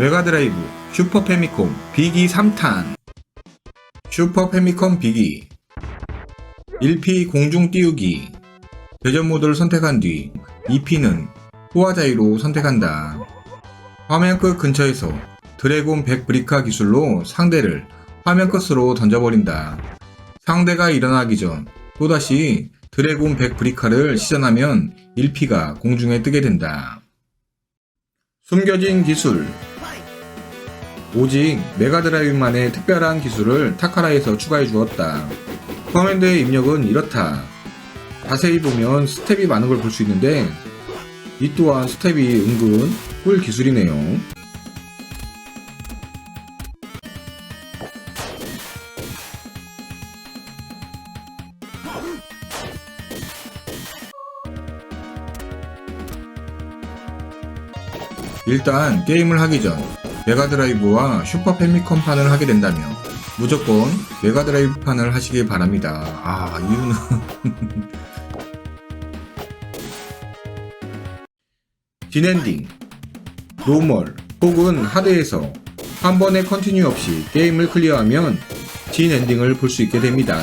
메가드라이브 슈퍼 패미콤 비기 3탄 슈퍼 패미컴 비기 1P 공중 띄우기 대전 모드를 선택한 뒤 2P는 후화자위로 선택한다. 화면 끝 근처에서 드래곤 100 브리카 기술로 상대를 화면 끝으로 던져버린다. 상대가 일어나기 전 또다시 드래곤 100 브리카를 시전하면 1P가 공중에 뜨게 된다. 숨겨진 기술 오직 메가드라이브만의 특별한 기술을 타카라에서 추가해 주었다. 커맨드의 입력은 이렇다. 자세히 보면 스텝이 많은 걸 볼 수 있는데 이 또한 스텝이 은근 꿀 기술이네요. 일단 게임을 하기 전 메가드라이브와 슈퍼 패미컴판을 하게 된다면 무조건 메가드라이브판을 하시길 바랍니다. 아 이유는 진엔딩, 노멀 혹은 하드에서 한 번의 컨티뉴 없이 게임을 클리어하면 진 엔딩을 볼 수 있게 됩니다.